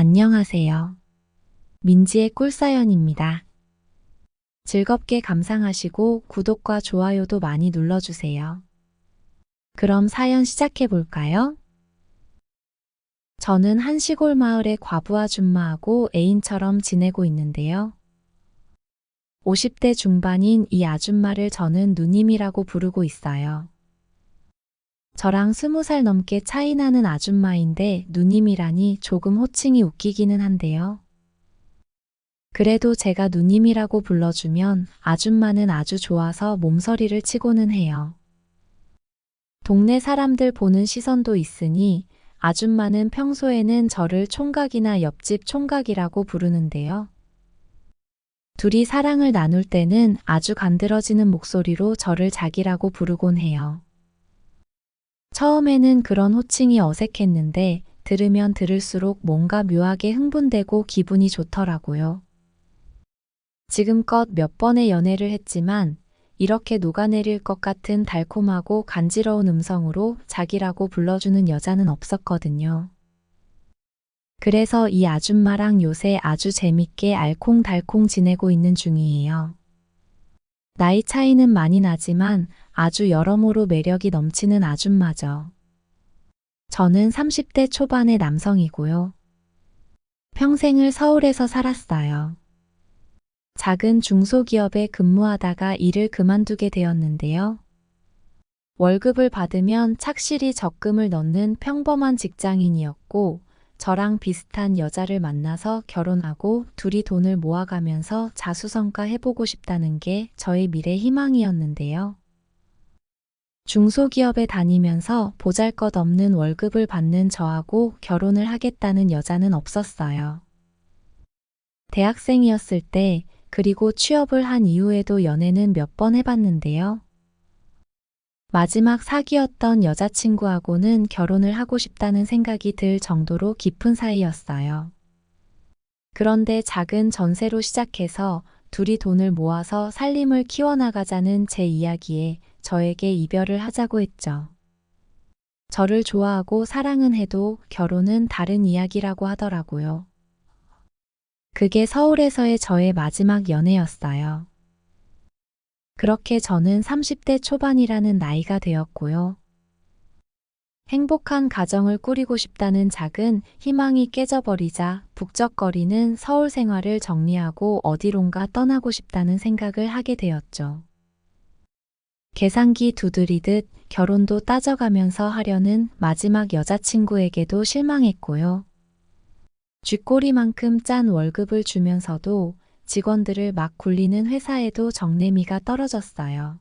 안녕하세요. 민지의 꿀사연입니다. 즐겁게 감상하시고 구독과 좋아요도 많이 눌러주세요. 그럼 사연 시작해 볼까요? 저는 한 시골 마을의 과부 아줌마하고 애인처럼 지내고 있는데요. 50대 중반인 이 아줌마를 저는 누님이라고 부르고 있어요. 저랑 20살 넘게 차이 나는 아줌마인데 누님이라니 조금 호칭이 웃기기는 한데요. 그래도 제가 누님이라고 불러주면 아줌마는 아주 좋아서 몸서리를 치고는 해요. 동네 사람들 보는 시선도 있으니 아줌마는 평소에는 저를 총각이나 옆집 총각이라고 부르는데요. 둘이 사랑을 나눌 때는 아주 간드러지는 목소리로 저를 자기라고 부르곤 해요. 처음에는 그런 호칭이 어색했는데 들으면 들을수록 뭔가 묘하게 흥분되고 기분이 좋더라고요. 지금껏 몇 번의 연애를 했지만 이렇게 녹아내릴 것 같은 달콤하고 간지러운 음성으로 자기라고 불러주는 여자는 없었거든요. 그래서 이 아줌마랑 요새 아주 재밌게 알콩달콩 지내고 있는 중이에요. 나이 차이는 많이 나지만 아주 여러모로 매력이 넘치는 아줌마죠. 저는 30대 초반의 남성이고요. 평생을 서울에서 살았어요. 작은 중소기업에 근무하다가 일을 그만두게 되었는데요. 월급을 받으면 착실히 적금을 넣는 평범한 직장인이었고, 저랑 비슷한 여자를 만나서 결혼하고 둘이 돈을 모아가면서 자수성가 해보고 싶다는 게 저의 미래 희망이었는데요. 중소기업에 다니면서 보잘 것 없는 월급을 받는 저하고 결혼을 하겠다는 여자는 없었어요. 대학생이었을 때, 그리고 취업을 한 이후에도 연애는 몇 번 해봤는데요. 마지막 사귀었던 여자친구하고는 결혼을 하고 싶다는 생각이 들 정도로 깊은 사이였어요. 그런데 작은 전세로 시작해서 둘이 돈을 모아서 살림을 키워나가자는 제 이야기에 저에게 이별을 하자고 했죠. 저를 좋아하고 사랑은 해도 결혼은 다른 이야기라고 하더라고요. 그게 서울에서의 저의 마지막 연애였어요. 그렇게 저는 30대 초반이라는 나이가 되었고요. 행복한 가정을 꾸리고 싶다는 작은 희망이 깨져버리자 북적거리는 서울 생활을 정리하고 어디론가 떠나고 싶다는 생각을 하게 되었죠. 계산기 두드리듯 결혼도 따져가면서 하려는 마지막 여자친구에게도 실망했고요. 쥐꼬리만큼 짠 월급을 주면서도 직원들을 막 굴리는 회사에도 정내미가 떨어졌어요.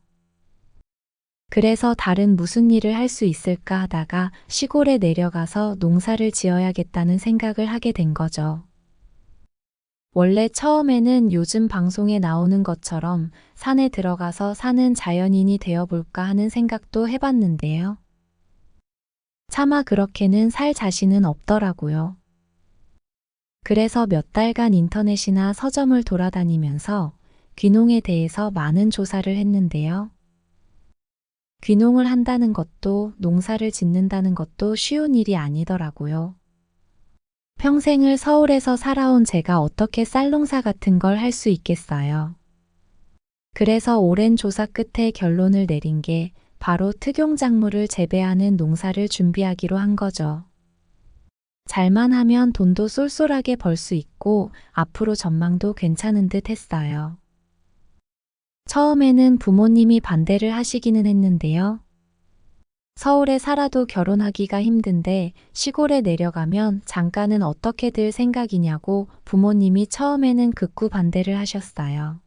그래서 다른 무슨 일을 할 수 있을까 하다가 시골에 내려가서 농사를 지어야겠다는 생각을 하게 된 거죠. 원래 처음에는 요즘 방송에 나오는 것처럼 산에 들어가서 사는 자연인이 되어볼까 하는 생각도 해봤는데요. 차마 그렇게는 살 자신은 없더라고요. 그래서 몇 달간 인터넷이나 서점을 돌아다니면서 귀농에 대해서 많은 조사를 했는데요. 귀농을 한다는 것도 농사를 짓는다는 것도 쉬운 일이 아니더라고요. 평생을 서울에서 살아온 제가 어떻게 쌀농사 같은 걸 할 수 있겠어요. 그래서 오랜 조사 끝에 결론을 내린 게 바로 특용작물을 재배하는 농사를 준비하기로 한 거죠. 잘만 하면 돈도 쏠쏠하게 벌 수 있고 앞으로 전망도 괜찮은 듯 했어요. 처음에는 부모님이 반대를 하시기는 했는데요. 서울에 살아도 결혼하기가 힘든데 시골에 내려가면 잠깐은 어떻게 될 생각이냐고 부모님이 처음에는 극구 반대를 하셨어요.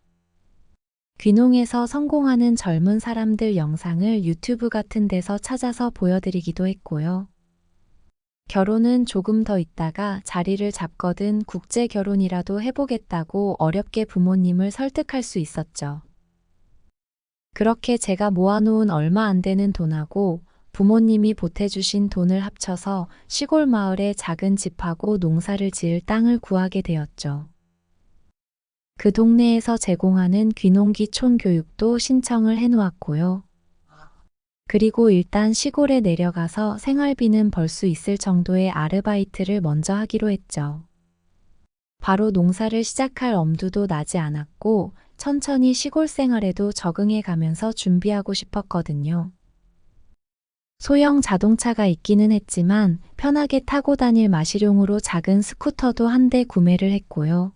귀농에서 성공하는 젊은 사람들 영상을 유튜브 같은 데서 찾아서 보여드리기도 했고요. 결혼은 조금 더 있다가 자리를 잡거든 국제 결혼이라도 해보겠다고 어렵게 부모님을 설득할 수 있었죠. 그렇게 제가 모아놓은 얼마 안 되는 돈하고 부모님이 보태주신 돈을 합쳐서 시골 마을에 작은 집하고 농사를 지을 땅을 구하게 되었죠. 그 동네에서 제공하는 귀농기촌 교육도 신청을 해놓았고요. 그리고 일단 시골에 내려가서 생활비는 벌 수 있을 정도의 아르바이트를 먼저 하기로 했죠. 바로 농사를 시작할 엄두도 나지 않았고 천천히 시골 생활에도 적응해 가면서 준비하고 싶었거든요. 소형 자동차가 있기는 했지만 편하게 타고 다닐 마시용으로 작은 스쿠터도 한 대 구매를 했고요.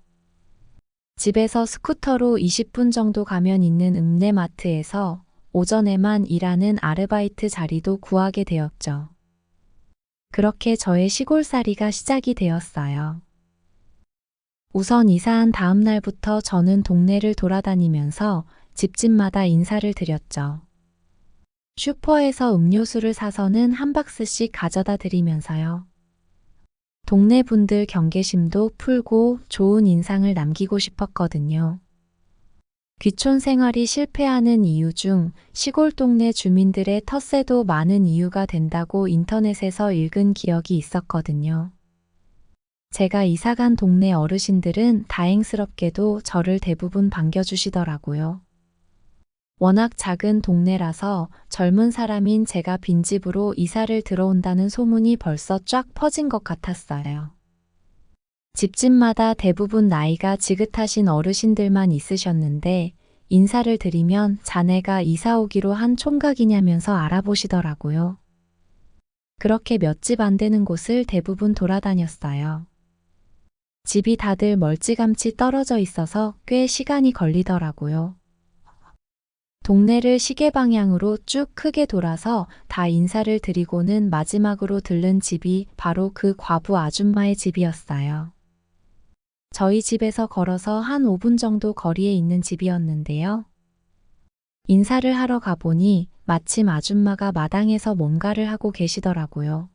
집에서 스쿠터로 20분 정도 가면 있는 읍내마트에서 오전에만 일하는 아르바이트 자리도 구하게 되었죠. 그렇게 저의 시골살이가 시작이 되었어요. 우선 이사한 다음 날부터 저는 동네를 돌아다니면서 집집마다 인사를 드렸죠. 슈퍼에서 음료수를 사서는 한 박스씩 가져다 드리면서요. 동네 분들 경계심도 풀고 좋은 인상을 남기고 싶었거든요. 귀촌 생활이 실패하는 이유 중 시골 동네 주민들의 텃세도 많은 이유가 된다고 인터넷에서 읽은 기억이 있었거든요. 제가 이사간 동네 어르신들은 다행스럽게도 저를 대부분 반겨주시더라고요. 워낙 작은 동네라서 젊은 사람인 제가 빈집으로 이사를 들어온다는 소문이 벌써 쫙 퍼진 것 같았어요. 집집마다 대부분 나이가 지긋하신 어르신들만 있으셨는데 인사를 드리면 자네가 이사 오기로 한 총각이냐면서 알아보시더라고요. 그렇게 몇 집 안 되는 곳을 대부분 돌아다녔어요. 집이 다들 멀찌감치 떨어져 있어서 꽤 시간이 걸리더라고요. 동네를 시계 방향으로 쭉 크게 돌아서 다 인사를 드리고는 마지막으로 들른 집이 바로 그 과부 아줌마의 집이었어요. 저희 집에서 걸어서 한 5분 정도 거리에 있는 집이었는데요. 인사를 하러 가보니 마침 아줌마가 마당에서 뭔가를 하고 계시더라고요.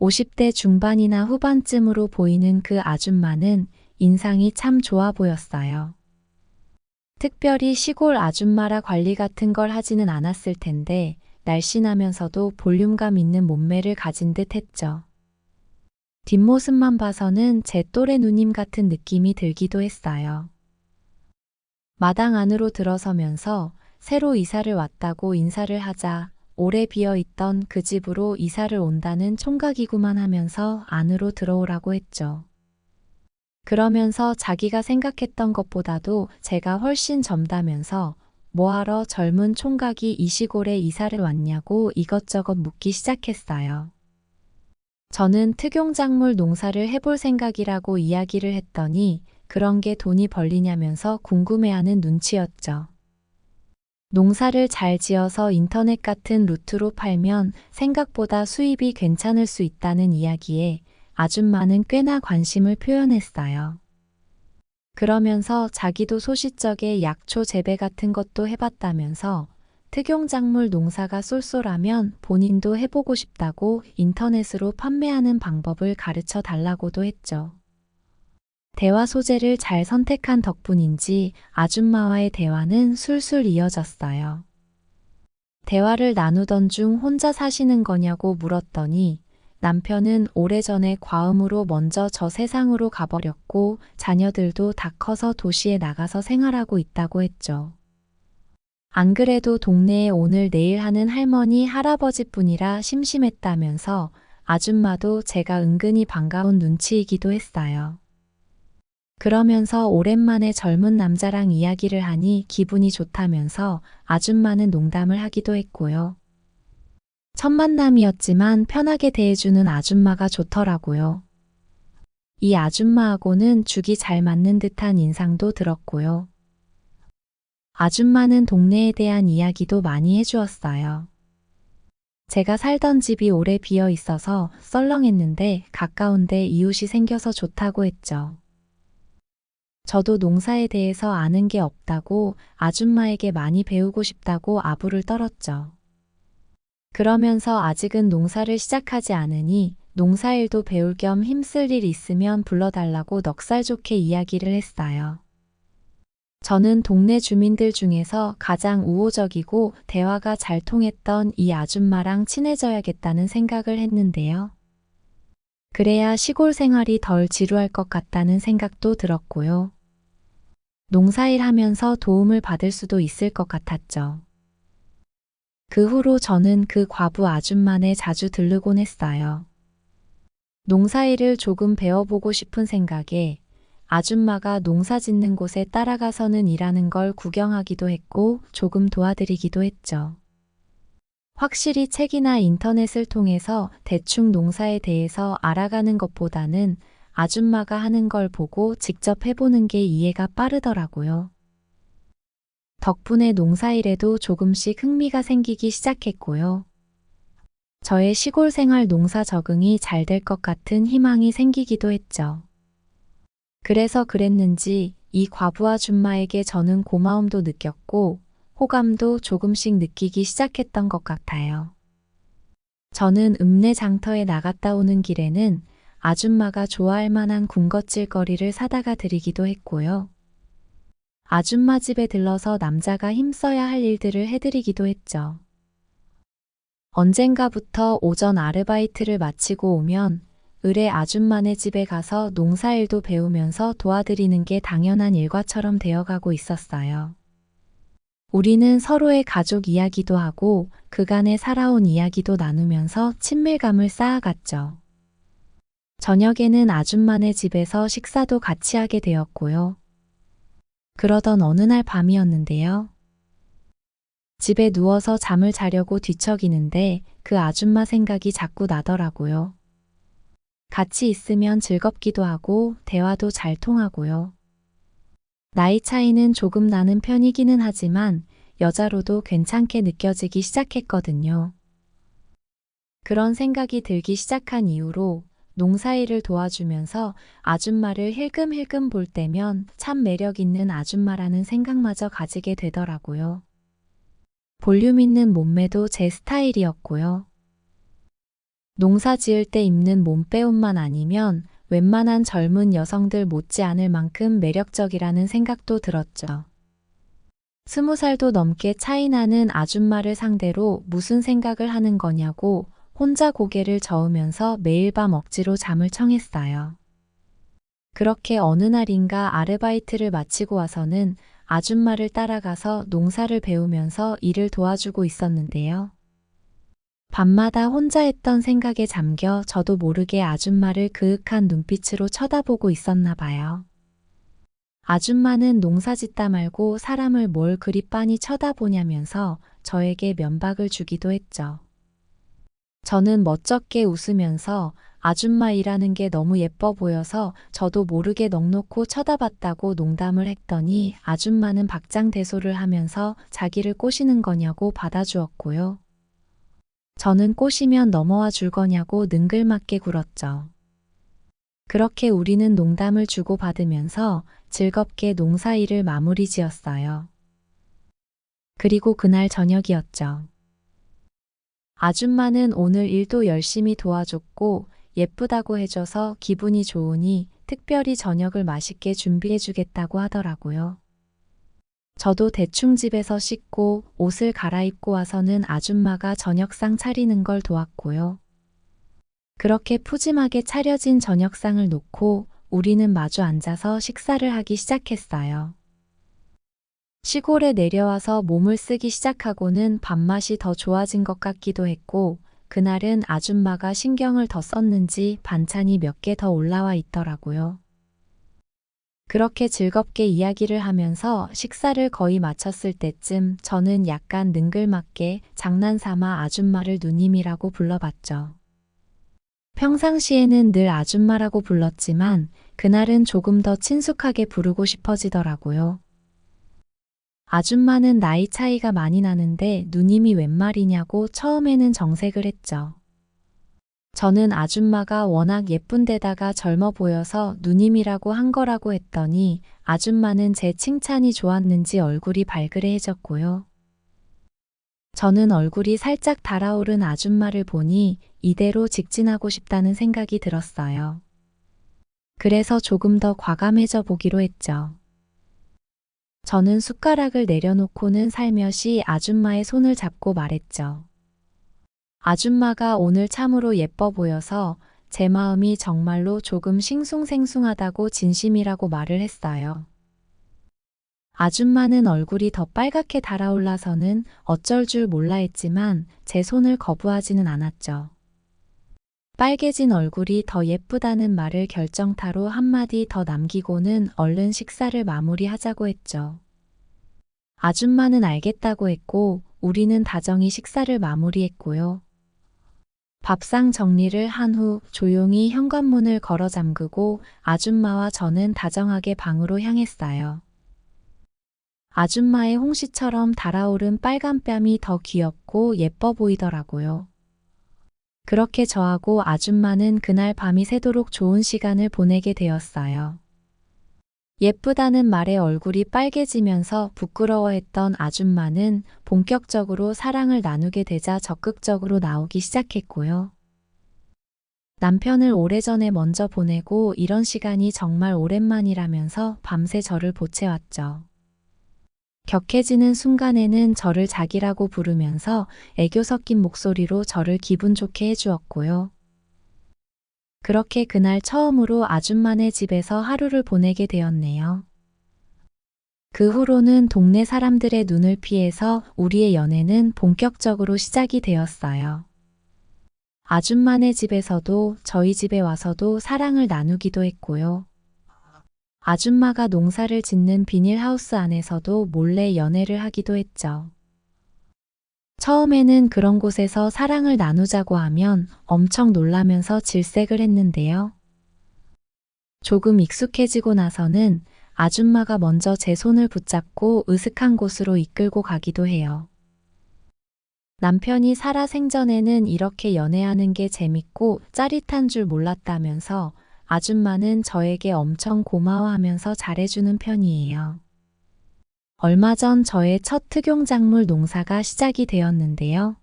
50대 중반이나 후반쯤으로 보이는 그 아줌마는 인상이 참 좋아 보였어요. 특별히 시골 아줌마라 관리 같은 걸 하지는 않았을 텐데 날씬하면서도 볼륨감 있는 몸매를 가진 듯 했죠. 뒷모습만 봐서는 제 또래 누님 같은 느낌이 들기도 했어요. 마당 안으로 들어서면서 새로 이사를 왔다고 인사를 하자 오래 비어 있던 그 집으로 이사를 온다는 총각이구만 하면서 안으로 들어오라고 했죠. 그러면서 자기가 생각했던 것보다도 제가 훨씬 젊다면서 뭐하러 젊은 총각이 이 시골에 이사를 왔냐고 이것저것 묻기 시작했어요. 저는 특용작물 농사를 해볼 생각이라고 이야기를 했더니 그런 게 돈이 벌리냐면서 궁금해하는 눈치였죠. 농사를 잘 지어서 인터넷 같은 루트로 팔면 생각보다 수입이 괜찮을 수 있다는 이야기에 아줌마는 꽤나 관심을 표현했어요. 그러면서 자기도 소시적에 약초 재배 같은 것도 해봤다면서 특용작물 농사가 쏠쏠하면 본인도 해보고 싶다고 인터넷으로 판매하는 방법을 가르쳐 달라고도 했죠. 대화 소재를 잘 선택한 덕분인지 아줌마와의 대화는 술술 이어졌어요. 대화를 나누던 중 혼자 사시는 거냐고 물었더니 남편은 오래전에 과음으로 먼저 저 세상으로 가버렸고 자녀들도 다 커서 도시에 나가서 생활하고 있다고 했죠. 안 그래도 동네에 오늘 내일 하는 할머니, 할아버지뿐이라 심심했다면서 아줌마도 제가 은근히 반가운 눈치이기도 했어요. 그러면서 오랜만에 젊은 남자랑 이야기를 하니 기분이 좋다면서 아줌마는 농담을 하기도 했고요. 첫 만남이었지만 편하게 대해주는 아줌마가 좋더라고요. 이 아줌마하고는 죽이 잘 맞는 듯한 인상도 들었고요. 아줌마는 동네에 대한 이야기도 많이 해주었어요. 제가 살던 집이 오래 비어 있어서 썰렁했는데 가까운데 이웃이 생겨서 좋다고 했죠. 저도 농사에 대해서 아는 게 없다고 아줌마에게 많이 배우고 싶다고 아부를 떨었죠. 그러면서 아직은 농사를 시작하지 않으니 농사일도 배울 겸 힘쓸 일 있으면 불러달라고 넉살 좋게 이야기를 했어요. 저는 동네 주민들 중에서 가장 우호적이고 대화가 잘 통했던 이 아줌마랑 친해져야겠다는 생각을 했는데요. 그래야 시골 생활이 덜 지루할 것 같다는 생각도 들었고요. 농사일 하면서 도움을 받을 수도 있을 것 같았죠. 그 후로 저는 그 과부 아줌마네 자주 들르곤 했어요. 농사일을 조금 배워보고 싶은 생각에 아줌마가 농사 짓는 곳에 따라가서는 일하는 걸 구경하기도 했고 조금 도와드리기도 했죠. 확실히 책이나 인터넷을 통해서 대충 농사에 대해서 알아가는 것보다는 아줌마가 하는 걸 보고 직접 해보는 게 이해가 빠르더라고요. 덕분에 농사일에도 조금씩 흥미가 생기기 시작했고요. 저의 시골 생활 농사 적응이 잘 될 것 같은 희망이 생기기도 했죠. 그래서 그랬는지 이 과부 아줌마에게 저는 고마움도 느꼈고 호감도 조금씩 느끼기 시작했던 것 같아요. 저는 읍내 장터에 나갔다 오는 길에는 아줌마가 좋아할 만한 군것질거리를 사다가 드리기도 했고요. 아줌마 집에 들러서 남자가 힘써야 할 일들을 해드리기도 했죠. 언젠가부터 오전 아르바이트를 마치고 오면 을의 아줌마네 집에 가서 농사일도 배우면서 도와드리는 게 당연한 일과처럼 되어가고 있었어요. 우리는 서로의 가족 이야기도 하고 그간에 살아온 이야기도 나누면서 친밀감을 쌓아갔죠. 저녁에는 아줌마네 집에서 식사도 같이 하게 되었고요. 그러던 어느 날 밤이었는데요. 집에 누워서 잠을 자려고 뒤척이는데 그 아줌마 생각이 자꾸 나더라고요. 같이 있으면 즐겁기도 하고 대화도 잘 통하고요. 나이 차이는 조금 나는 편이기는 하지만 여자로도 괜찮게 느껴지기 시작했거든요. 그런 생각이 들기 시작한 이후로 농사일을 도와주면서 아줌마를 힐끔힐끔 볼 때면 참 매력 있는 아줌마라는 생각마저 가지게 되더라고요. 볼륨 있는 몸매도 제 스타일이었고요. 농사 지을 때 입는 몸빼옷만 아니면 웬만한 젊은 여성들 못지않을 만큼 매력적이라는 생각도 들었죠. 스무 살도 넘게 차이 나는 아줌마를 상대로 무슨 생각을 하는 거냐고 혼자 고개를 저으면서 매일 밤 억지로 잠을 청했어요. 그렇게 어느 날인가 아르바이트를 마치고 와서는 아줌마를 따라가서 농사를 배우면서 일을 도와주고 있었는데요. 밤마다 혼자 했던 생각에 잠겨 저도 모르게 아줌마를 그윽한 눈빛으로 쳐다보고 있었나 봐요. 아줌마는 농사 짓다 말고 사람을 뭘 그리 빤히 쳐다보냐면서 저에게 면박을 주기도 했죠. 저는 멋쩍게 웃으면서 아줌마 일하는 게 너무 예뻐 보여서 저도 모르게 넋놓고 쳐다봤다고 농담을 했더니 아줌마는 박장대소를 하면서 자기를 꼬시는 거냐고 받아주었고요. 저는 꼬시면 넘어와 줄 거냐고 능글맞게 굴었죠. 그렇게 우리는 농담을 주고받으면서 즐겁게 농사일을 마무리 지었어요. 그리고 그날 저녁이었죠. 아줌마는 오늘 일도 열심히 도와줬고 예쁘다고 해줘서 기분이 좋으니 특별히 저녁을 맛있게 준비해주겠다고 하더라고요. 저도 대충 집에서 씻고 옷을 갈아입고 와서는 아줌마가 저녁상 차리는 걸 도왔고요. 그렇게 푸짐하게 차려진 저녁상을 놓고 우리는 마주 앉아서 식사를 하기 시작했어요. 시골에 내려와서 몸을 쓰기 시작하고는 밥맛이 더 좋아진 것 같기도 했고, 그날은 아줌마가 신경을 더 썼는지 반찬이 몇 개 더 올라와 있더라고요. 그렇게 즐겁게 이야기를 하면서 식사를 거의 마쳤을 때쯤 저는 약간 능글맞게 장난삼아 아줌마를 누님이라고 불러봤죠. 평상시에는 늘 아줌마라고 불렀지만 그날은 조금 더 친숙하게 부르고 싶어지더라고요. 아줌마는 나이 차이가 많이 나는데 누님이 웬 말이냐고 처음에는 정색을 했죠. 저는 아줌마가 워낙 예쁜 데다가 젊어 보여서 누님이라고 한 거라고 했더니 아줌마는 제 칭찬이 좋았는지 얼굴이 발그레해졌고요. 저는 얼굴이 살짝 달아오른 아줌마를 보니 이대로 직진하고 싶다는 생각이 들었어요. 그래서 조금 더 과감해져 보기로 했죠. 저는 숟가락을 내려놓고는 살며시 아줌마의 손을 잡고 말했죠. 아줌마가 오늘 참으로 예뻐 보여서 제 마음이 정말로 조금 싱숭생숭하다고 진심이라고 말을 했어요. 아줌마는 얼굴이 더 빨갛게 달아올라서는 어쩔 줄 몰라 했지만 제 손을 거부하지는 않았죠. 빨개진 얼굴이 더 예쁘다는 말을 결정타로 한마디 더 남기고는 얼른 식사를 마무리하자고 했죠. 아줌마는 알겠다고 했고, 우리는 다정히 식사를 마무리했고요. 밥상 정리를 한 후 조용히 현관문을 걸어 잠그고 아줌마와 저는 다정하게 방으로 향했어요. 아줌마의 홍시처럼 달아오른 빨간 뺨이 더 귀엽고 예뻐 보이더라고요. 그렇게 저하고 아줌마는 그날 밤이 새도록 좋은 시간을 보내게 되었어요. 예쁘다는 말에 얼굴이 빨개지면서 부끄러워했던 아줌마는 본격적으로 사랑을 나누게 되자 적극적으로 나오기 시작했고요. 남편을 오래전에 먼저 보내고 이런 시간이 정말 오랜만이라면서 밤새 저를 보채왔죠. 격해지는 순간에는 저를 자기라고 부르면서 애교 섞인 목소리로 저를 기분 좋게 해주었고요. 그렇게 그날 처음으로 아줌마네 집에서 하루를 보내게 되었네요. 그 후로는 동네 사람들의 눈을 피해서 우리의 연애는 본격적으로 시작이 되었어요. 아줌마네 집에서도 저희 집에 와서도 사랑을 나누기도 했고요. 아줌마가 농사를 짓는 비닐하우스 안에서도 몰래 연애를 하기도 했죠. 처음에는 그런 곳에서 사랑을 나누자고 하면 엄청 놀라면서 질색을 했는데요. 조금 익숙해지고 나서는 아줌마가 먼저 제 손을 붙잡고 으슥한 곳으로 이끌고 가기도 해요. 남편이 살아 생전에는 이렇게 연애하는 게 재밌고 짜릿한 줄 몰랐다면서 아줌마는 저에게 엄청 고마워하면서 잘해주는 편이에요. 얼마 전 저의 첫 특용작물 농사가 시작이 되었는데요.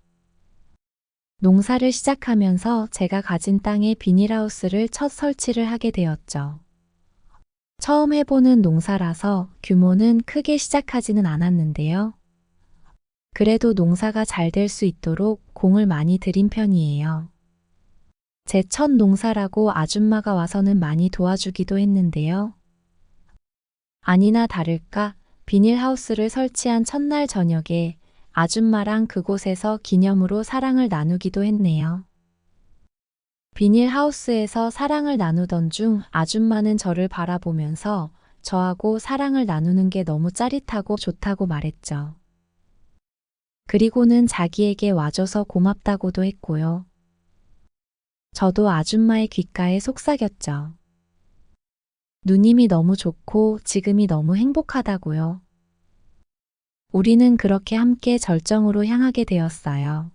농사를 시작하면서 제가 가진 땅에 비닐하우스를 첫 설치를 하게 되었죠. 처음 해보는 농사라서 규모는 크게 시작하지는 않았는데요. 그래도 농사가 잘 될 수 있도록 공을 많이 들인 편이에요. 제 첫 농사라고 아줌마가 와서는 많이 도와주기도 했는데요. 아니나 다를까 비닐하우스를 설치한 첫날 저녁에 아줌마랑 그곳에서 기념으로 사랑을 나누기도 했네요. 비닐하우스에서 사랑을 나누던 중 아줌마는 저를 바라보면서 저하고 사랑을 나누는 게 너무 짜릿하고 좋다고 말했죠. 그리고는 자기에게 와줘서 고맙다고도 했고요. 저도 아줌마의 귓가에 속삭였죠. 누님이 너무 좋고 지금이 너무 행복하다고요. 우리는 그렇게 함께 절정으로 향하게 되었어요.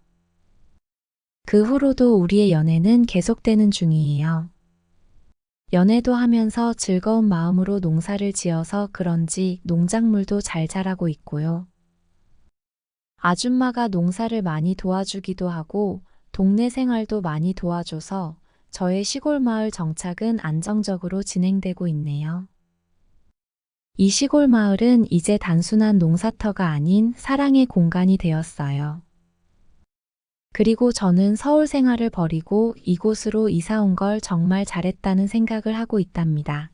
그 후로도 우리의 연애는 계속되는 중이에요. 연애도 하면서 즐거운 마음으로 농사를 지어서 그런지 농작물도 잘 자라고 있고요. 아줌마가 농사를 많이 도와주기도 하고 동네 생활도 많이 도와줘서 저의 시골 마을 정착은 안정적으로 진행되고 있네요. 이 시골 마을은 이제 단순한 농사터가 아닌 사랑의 공간이 되었어요. 그리고 저는 서울 생활을 버리고 이곳으로 이사 온 걸 정말 잘했다는 생각을 하고 있답니다.